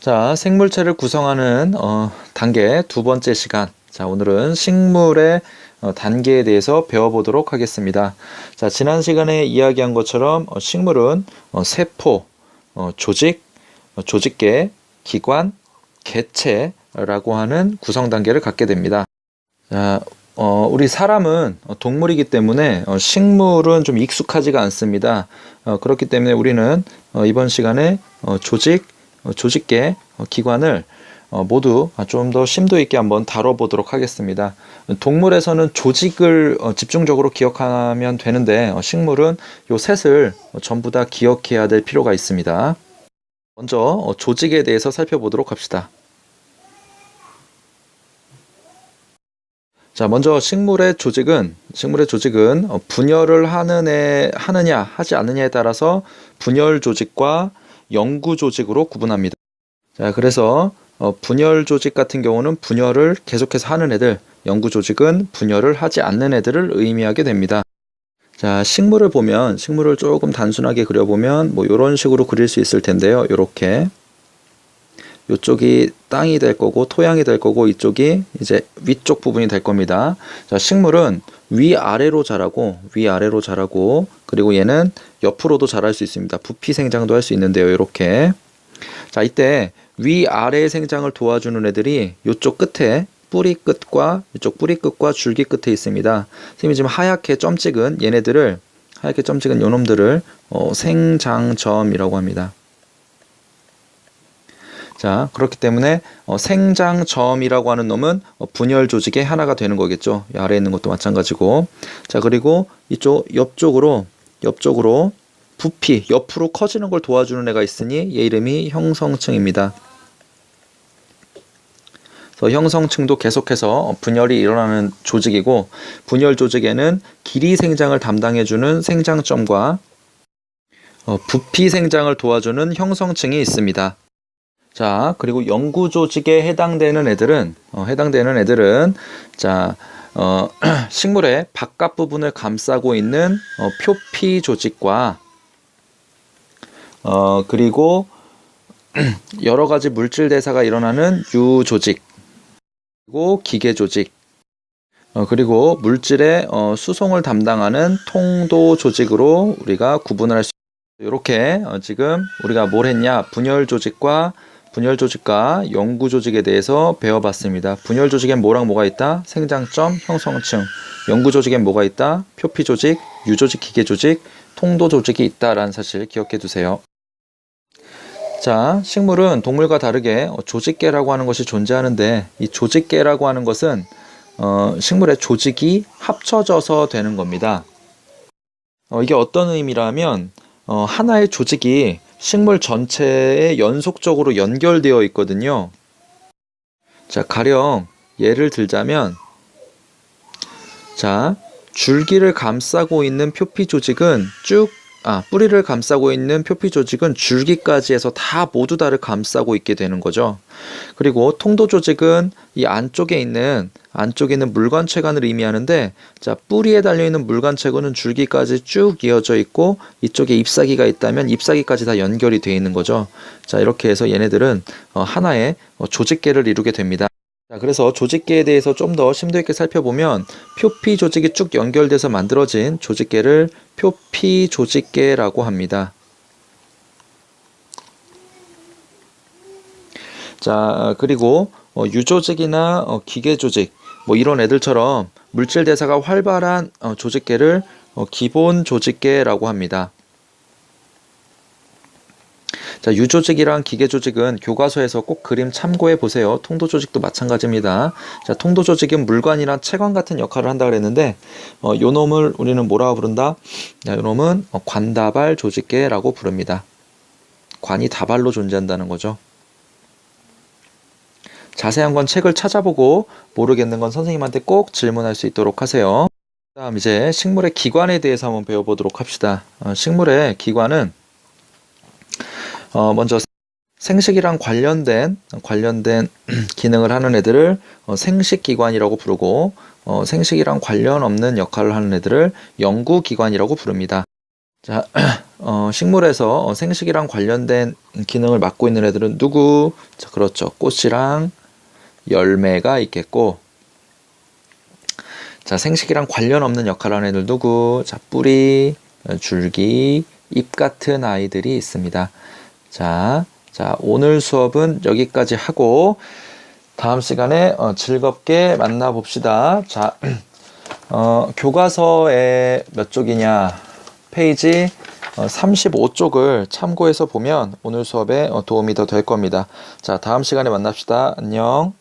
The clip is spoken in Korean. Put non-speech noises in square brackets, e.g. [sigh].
자, 생물체를 구성하는 어, 단계 두 번째 시간. 자, 오늘은 식물의 어, 단계에 대해서 배워보도록 하겠습니다. 자, 지난 시간에 이야기한 것처럼 어, 식물은 어, 세포, 어, 조직, 어, 조직계, 기관, 개체라고 하는 구성 단계를 갖게 됩니다. 자, 어, 우리 사람은 어, 동물이기 때문에 어, 식물은 좀 익숙하지가 않습니다. 어, 그렇기 때문에 우리는 어, 이번 시간에 어, 조직, 어, 조직계, 어, 기관을 어, 모두 좀 더 심도 있게 한번 다뤄보도록 하겠습니다. 동물에서는 조직을 어, 집중적으로 기억하면 되는데 어, 식물은 요 셋을 어, 전부 다 기억해야 될 필요가 있습니다. 먼저 어, 조직에 대해서 살펴보도록 합시다. 자, 먼저 식물의 조직은 식물의 조직은 어, 분열을 하느냐 하지 않느냐에 따라서 분열 조직과 영구 조직으로 구분합니다. 자, 그래서 어, 분열 조직 같은 경우는 분열을 계속해서 하는 애들, 영구 조직은 분열을 하지 않는 애들을 의미하게 됩니다. 자, 식물을 보면 식물을 조금 단순하게 그려보면 뭐 이런 식으로 그릴 수 있을 텐데요. 이렇게 이쪽이 땅이 될 거고 토양이 될 거고 이쪽이 이제 위쪽 부분이 될 겁니다. 자, 식물은 위아래로 자라고 위아래로 자라고 그리고 얘는 옆으로도 자랄 수 있습니다. 부피 생장도 할 수 있는데요. 이렇게. 자, 이때 위아래 생장을 도와주는 애들이 이쪽 끝에 뿌리 끝과 이쪽 뿌리 끝과 줄기 끝에 있습니다. 선생님이 지금 하얗게 점 찍은 얘네들을 하얗게 점 찍은 요놈들을 어, 생장점이라고 합니다. 자, 그렇기 때문에 어, 생장점이라고 하는 놈은 어, 분열 조직의 하나가 되는 거겠죠. 이 아래에 있는 것도 마찬가지고. 자, 그리고 이쪽 옆쪽으로 옆쪽으로 부피 옆으로 커지는 걸 도와주는 애가 있으니 얘 이름이 형성층입니다. 그래서 형성층도 계속해서 분열이 일어나는 조직이고 분열 조직에는 길이 생장을 담당해주는 생장점과 어, 부피 생장을 도와주는 형성층이 있습니다. 자, 그리고 영구 조직에 해당되는 애들은 어, 해당되는 애들은 자, 어, [clears throat] 식물의 바깥 부분을 감싸고 있는 어, 표피 조직과 어, 그리고 [clears throat] 여러 가지 물질 대사가 일어나는 유 조직 그리고 기계 조직 어, 그리고 물질의 어, 수송을 담당하는 통도 조직으로 우리가 구분을 할수 이렇게 어, 지금 우리가 뭘 했냐? 분열 조직과 분열 조직과 영구 조직에 대해서 배워봤습니다. 분열 조직엔 뭐랑 뭐가 있다? 생장점, 형성층. 영구 조직엔 뭐가 있다? 표피 조직, 유조직, 기계 조직, 통도 조직이 있다라는 사실 기억해 두세요. 자, 식물은 동물과 다르게 어, 조직계라고 하는 것이 존재하는데 이 조직계라고 하는 것은 어, 식물의 조직이 합쳐져서 되는 겁니다. 어, 이게 어떤 의미라면 어, 하나의 조직이 식물 전체에 연속적으로 연결되어 있거든요. 자, 가령 예를 들자면 자, 줄기를 감싸고 있는 표피 조직은 쭉 아, 뿌리를 감싸고 있는 표피 조직은 줄기까지 해서 다 모두 다를 감싸고 있게 되는 거죠. 그리고 통도 조직은 이 안쪽에 있는 안쪽에 있는 물관체관을 의미하는데 자, 뿌리에 달려 있는 물관체관은 줄기까지 쭉 이어져 있고 이쪽에 잎사귀가 있다면 잎사귀까지 다 연결이 되어 있는 거죠. 자, 이렇게 해서 얘네들은 어, 하나의 어, 조직계를 이루게 됩니다. 자, 그래서 조직계에 대해서 좀 더 심도 있게 살펴보면 표피 조직이 쭉 연결돼서 만들어진 조직계를 표피 조직계라고 합니다. 자, 그리고 어, 유조직이나 어, 기계 조직 뭐 이런 애들처럼 물질 대사가 활발한 어, 조직계를 어, 기본 조직계라고 합니다. 자, 유조직이랑 기계조직은 교과서에서 꼭 그림 참고해 보세요. 통도조직도 마찬가지입니다. 자, 통도조직은 물관이나 체관 같은 역할을 한다 그랬는데, 어, 요 놈을 우리는 뭐라고 부른다? 자, 요 놈은 어, 관다발 조직계라고 부릅니다. 관이 다발로 존재한다는 거죠. 자세한 건 책을 찾아보고 모르겠는 건 선생님한테 꼭 질문할 수 있도록 하세요. 다음 이제 식물의 기관에 대해서 한번 배워보도록 합시다. 어, 식물의 기관은 어, 먼저 생식이랑 관련된 관련된 [clears throat] 기능을 하는 애들을 어, 생식기관이라고 부르고 어, 생식이랑 관련 없는 역할을 하는 애들을 연구기관이라고 부릅니다. 자, [clears throat] 어, 식물에서 어, 생식이랑 관련된 기능을 맡고 있는 애들은 누구? 자, 그렇죠. 꽃이랑 열매가 있겠고, 자, 생식이랑 관련 없는 역할을 하는 애들 누구? 자, 뿌리, 어, 줄기, 잎 같은 아이들이 있습니다. 자, 자, 오늘 수업은 여기까지 하고, 다음 시간에 어, 즐겁게 만나봅시다. 자, [clears throat] 어, 교과서의 몇 쪽이냐? 페이지 35쪽을 참고해서 보면 오늘 수업에 어, 도움이 더 될 겁니다. 자, 다음 시간에 만납시다. 안녕.